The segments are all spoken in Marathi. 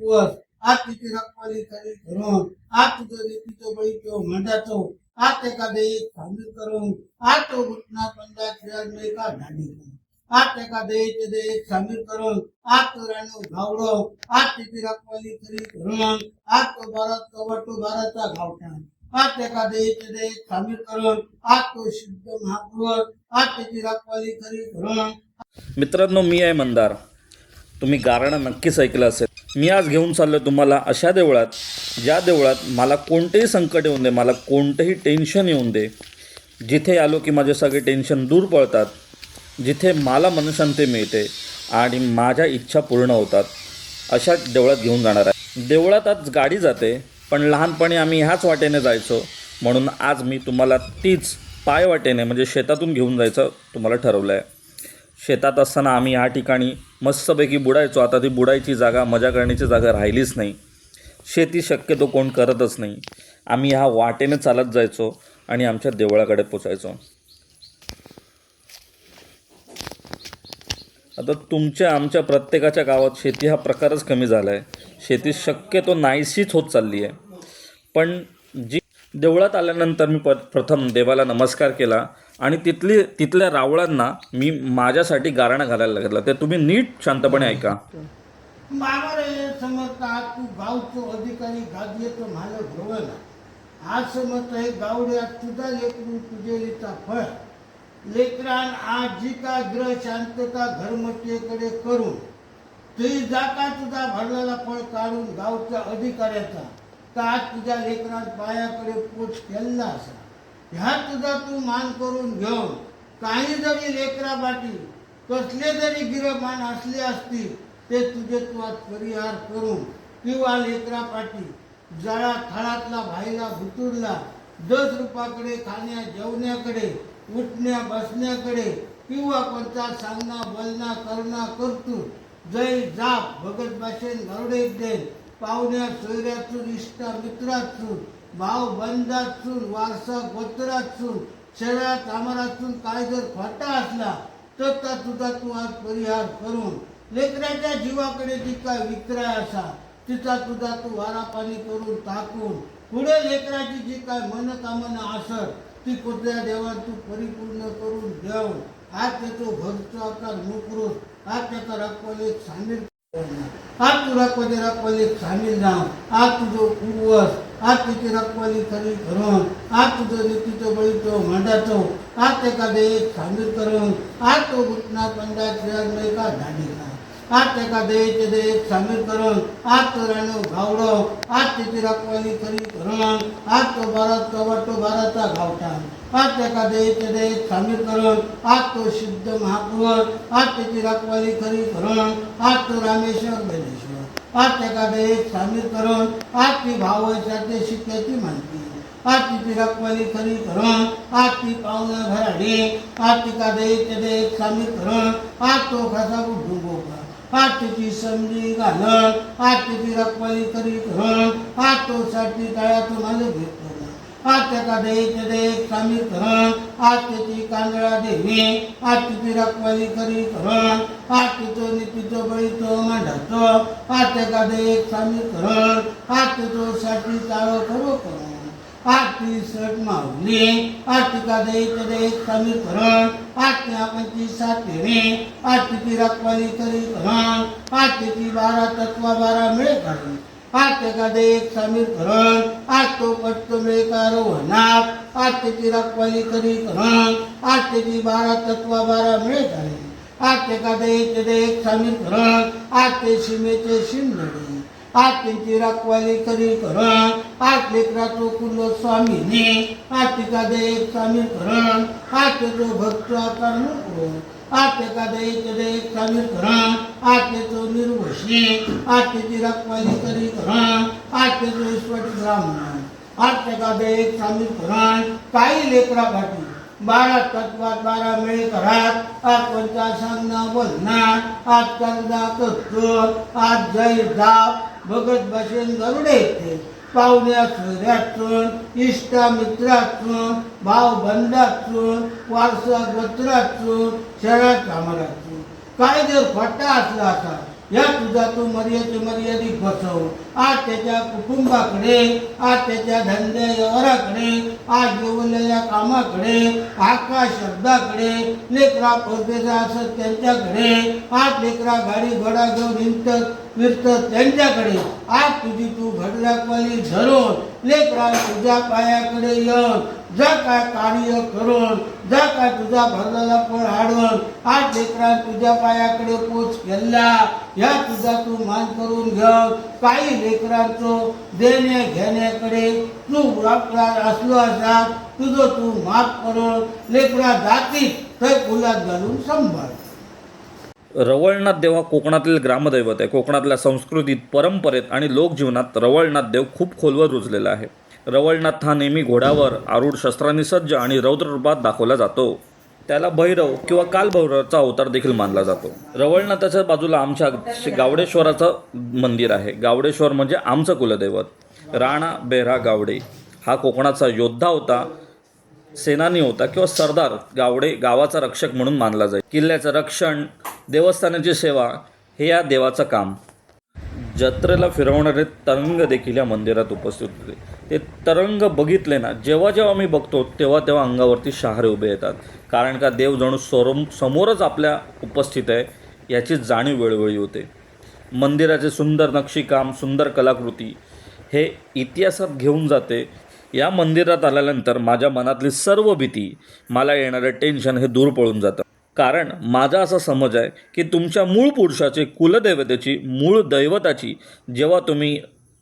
उपवास आज तिची रखवाली करी धरून आज तुझं रेतीचं बळीचं म्हणताचो आज एका देश सामील करून आज तो घुटना पंडा खेळ का झाली आज एका देश देश सामील करून आज तो राणू घावडो आज तिची रखवाली करी धरून आज तो भारत कवटो भारतचा गावठाण आज एका देश देश सामील करून आज तो शुद्ध महापुरुष आज त्याची रखवाली करी धरून. मित्रांनो मी आहे मंदार. तुम्ही गारणं नक्कीच ऐकलं असेल. मी आज घेऊन चाललो तुम्हाला अशा देवळात ज्या देवळात मला कोणतेही संकट येऊन दे मला कोणतंही टेन्शन येऊन दे जिथे आलो की माझे सगळे टेन्शन दूर पळतात जिथे मला मनशांती मिळते आणि माझ्या इच्छा पूर्ण होतात अशा देवळात घेऊन जाणार आहे. देवळात आज गाडी जाते पण लहानपणी आम्ही ह्याच वाटेने जायचो. म्हणून आज मी तुम्हाला तीच पाय वाटेने म्हणजे शेतातून घेऊन जायचं तुम्हाला ठरवलं आहे शेतात असताना आम्ही या ठिकाणी मस्तपैकी बुडायचो. आता ती बुडायची जागा मजा करण्याची जागा राहिलीच नाही. शेती शक्यतो कोण करतच नाही. आम्ही ह्या वाटेने चालत जायचो आणि आमच्या देवळाकडे पोचायचो. आता तुमच्या आमच्या प्रत्येकाच्या गावात शेती हा प्रकारच कमी झाला आहे शेती शक्यतो नाहीशीच होत चालली आहे पण जी देवळात आल्यानंतर मी प प्रथम देवाला नमस्कार केला. आणि तिथली तिथल्या रावळांना मी माझ्यासाठी गारणं घालायला लागला ते तुम्ही नीट शांतपणे ऐका. बाबा रे समजता आज तू गावचो अधिकारी गादयेचो म्हालो भरवला आज समजता हे गावड्या तुझा लेकरू तुझेलीचा फळ. लेकरान आज जी का ग्रह शांतता घरमटेकडे करून तुझी जाता तुझा भरलेला फळ काढून गावच्या अधिकाऱ्याचा तर आज तुझ्या लेकरान पायाकडे पोच केला असा? ह्या तुझा तू मान करून घेऊन काही जरी लेकरा बाटी कसले जरी गिरमान असले असतील ते तुझे तू आज परिहार करून किंवा लेकरा पाटी जळा थळातला भाईला भुतुरला दस रुपयाकडे खाण्या जेवण्याकडे उठण्या बसण्याकडे किंवा कोणता सांगणा बोलणा करणा करतो जय जाप भगत भाषेन गरडे देन पाहुण्या सोयऱ्यातून इष्टा मित्रातून भाव बंधातून वारसा गोत्रातून शरीरात आमारातून काय जर फाटा असला तर त्या तुझा तू आज परिहार करून लेकराच्या जीवाकडे जी काय विक्रय असा तिचा तुझा तू वारा पाणी करून टाकून पुढे लेकराची जी काय मनकामना असत ती कुठल्या देवा तू परिपूर्ण करून देऊन आज त्याचो भरतो आकार मुकरून आज त्याचा रखवाले सामील आज तू रखवाले रखवाले सामील जाऊन आज तुझं पूर्वस आज तिची रखवाली खरी करून आज तुझं नीतीचं बळीचं म्हणताचो आज त्याका देश सामील करून आज तो घुटना पंडा खेळ का झाली आज त्याका देश देश सामील करून आज तो राणू घावडो आज त्याची रखवाली खरी करून आज तो भारत कवटो भारतचा गावठाण आज त्याका देश देश सामील करून आज तो शुद्ध महापुरुष आज त्याची रखवाली खरी करून आज तो रामेश्वर बेलेश्वर आज त्याका देश सामील करून आज ती भावाच्या शिक्याची माहिती आज तिची रखवाली खरी करून आज ती पाहुणं भराडी आज तिका देश देश सामील करून आज तो कसा गोपा आज तिची समजी घालून आज तिची रखवाली खरी करून आज तो साठी तळ्यातून आले घेतला आज त्याचा देश देश सामील करून कांदळा देवी आत्यची रखवाली खरी करून आज तिचं नीतीचं बळीचं मांडाचं आज त्याचा देश सामील करून साठी चाळ करो करण आज सट मावली आज तिका देश देश सामील करून आपणची सातेरी आज रखवाली करी करून आज बारा तत्वा बारा मिळे करण आज त्याचा एक सामील करण आज तो पटतो मिळकार होणार आज त्याची रखवाली करी करण आज त्याची बारा तत्वा बारा मिळे आहे आज त्याचा एक एक सामील करण आज ते सीमेचे शिमलडी आज त्यांची रखवाली करी करण आज लेकराचो कुल स्वामीने आज तिका एक सामील करण आज त्याचो भक्त आकार नको आज त्याका देश देश निर्वशी आज त्याची रखवाली खरी करून आज ईश्वरी ब्राह्मण आज त्याका सामील करून काही लेकरा पाठी बारा तत्वात बारा मेळ करात आज कोणता सांगणं बोलणार आज कंदा करतो आज जय जाप भगत भाषण गरुडे येते पाहुण्या सोयऱ्यातून इष्टा मित्रातून भाव बंधातून वारसा गोत्रातून शहरात कामालातून काय जर खोटा असला असा या तुझा तू मर्यादे मर्यादित बसव. आज त्याच्या कुटुंबाकडे आज त्याच्या धंद्या व्यवहाराकडे आज जेवलेल्या कामाकडे आकाश शब्दाकडे लेकरा परदेशा असत त्यांच्याकडे आज लेकरा गाडी घोडा घेऊन हिंडत फिरत त्यांच्याकडे. आज तुझी तू घडल्यापाली धरून लेकरा तुझ्या पायाकडे येऊन जा काय कार्य करून जा काय तुझा भरलेला फळ हाडून आज लेकरा तुझ्या पायाकडे पोच केला या तुझा तू मान करून घेऊन काही लेकरांचो देणे घेण्याकडे तू आपला असलो असा तुझं तू माफ करून लेकरा जाती तर फुलात घालून संभाळ रवळनाथ देव हा कोकणातील ग्रामदैवत आहे. कोकणातल्या संस्कृतीत परंपरेत आणि लोकजीवनात रवळनाथ देव खूप खोलवर रुजलेला आहे. रवळनाथ हा नेहमी घोड्यावर आरूढ शस्त्रांनी सज्ज आणि रौद्र रूपात दाखवला जातो. त्याला भैरव किंवा कालभैरवचा अवतार देखील मानला जातो. रवळनाथाच्या बाजूला आमच्या गावडेश्वराचं मंदिर आहे. गावडेश्वर म्हणजे आमचं कुलदैवत. राणा बेरा गावडे. हा कोकणाचा योद्धा होता सेनानी होता किंवा सरदार गावडे गावाचा रक्षक म्हणून मानला जाईल. किल्ल्याचं रक्षण देवस्थानाची सेवा हे या देवाचं काम. जत्रेला फिरवणारे तरंग देखील या मंदिरात उपस्थित होते. ते तरंग बघितले ना जेव्हा जेव्हा मी बघतो तेव्हा तेव्हा अंगावरती शहारे उभे येतात. कारण का देव जणू सोरम समोरच आपल्या उपस्थित आहे याची जाणीव वेळोवेळी होते. मंदिराचे सुंदर नक्षीकाम सुंदर कलाकृती हे इतिहासात घेऊन जाते. या मंदिरात आल्यानंतर माझ्या मनातली सर्व भीती मला येणारं टेन्शन हे दूर पळून जातं. कारण माझा असा समज आहे की तुमच्या मूळ पुरुषाचे कुलदैवतेची मूळ दैवताची जेव्हा तुम्ही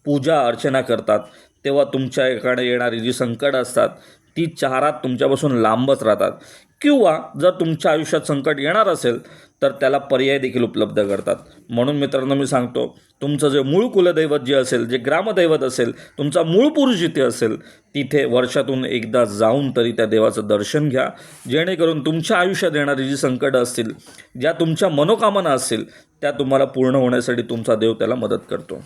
पूजा अर्चना करतात तेव्हा तुमच्याकडे येणारी जी संकटं असतात ती चारात तुमच्यापासून लांबच राहतात. किंवा जर तुमच्या आयुष्यात संकट येणार असेल तर त्याला पर्याय देखील उपलब्ध करतात. म्हणून मित्रांनो मी सांगतो तुमचं जे मूळ कुलदैवत जे असेल जे ग्रामदैवत असेल तुमचा मूळ पुरुष जिथे असेल तिथे वर्षातून एकदा जाऊन तरी त्या देवाचं दर्शन घ्या. जेणेकरून तुमच्या आयुष्यात येणारी जी संकटं असतील ज्या तुमच्या मनोकामना असतील त्या तुम्हाला पूर्ण होण्यासाठी तुमचा देव त्याला मदत करतो.